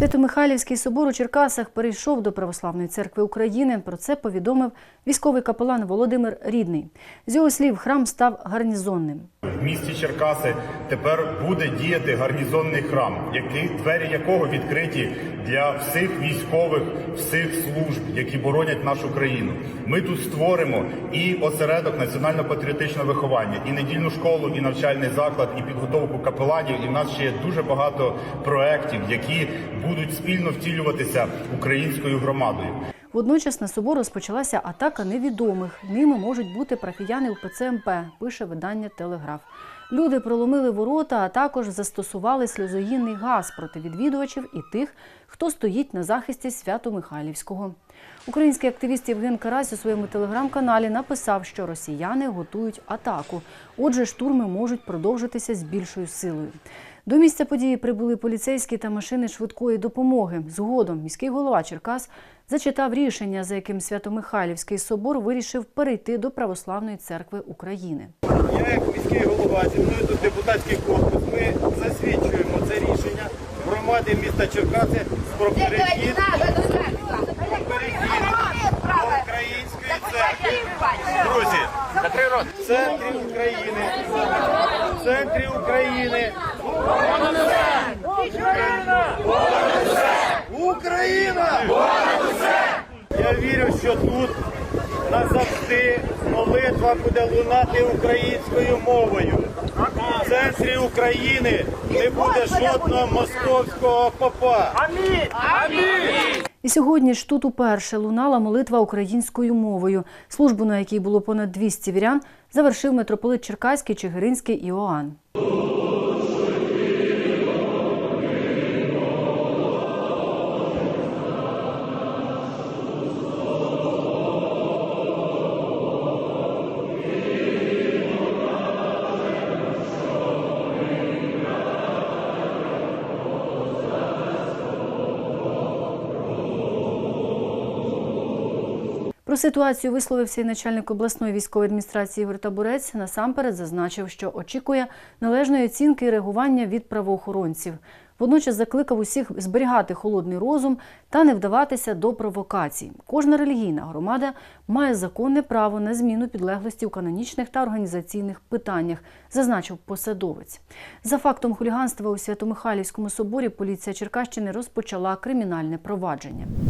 Свято-Михайлівський собор у Черкасах перейшов до Православної церкви України. Про це повідомив військовий капелан Володимир Рідний. З його слів, храм став гарнізонним. В місті Черкаси тепер буде діяти гарнізонний храм, який двері якого відкриті для всіх військових, всіх служб, які боронять нашу країну. Ми тут створимо і осередок національно-патріотичного виховання, і недільну школу, і навчальний заклад, і підготовку капеланів. І в нас ще є дуже багато проєктів, які будуть спільно втілюватися українською громадою. Водночас на собор розпочалася атака невідомих. Ними можуть бути парафіяни УПЦ МП, пише видання Телеграф. Люди проломили ворота, а також застосували сльозогінний газ проти відвідувачів і тих, хто стоїть на захисті Свято-Михайлівського. Український активіст Євген Карась у своєму телеграм-каналі написав, що росіяни готують атаку. Отже, штурми можуть продовжитися з більшою силою. До місця події прибули поліцейські та машини швидкої допомоги. Згодом міський голова Черкас зачитав рішення, за яким Свято-Михайлівський собор вирішив перейти до Православної церкви України. Я як міський голова, зі мною тут депутатський корпус. Ми засвідчуємо це рішення громади міста Черкаси про перехід української церкви. Друзі, в центрі України, центрі України. Україна! Я вірю, що тут назавжди молитва буде лунати українською мовою. України не буде жодного московського попа. І сьогодні ж тут уперше лунала молитва українською мовою. Службу, на якій було понад 200 вірян, завершив митрополит Черкаський Чигиринський Іоанн. Про ситуацію висловився і начальник обласної військової адміністрації Ігор Табурець. Насамперед зазначив, що очікує належної оцінки і реагування від правоохоронців. Водночас закликав усіх зберігати холодний розум та не вдаватися до провокацій. Кожна релігійна громада має законне право на зміну підлеглості у канонічних та організаційних питаннях, зазначив посадовець. За фактом хуліганства у Свято-Михайлівському соборі поліція Черкащини розпочала кримінальне провадження.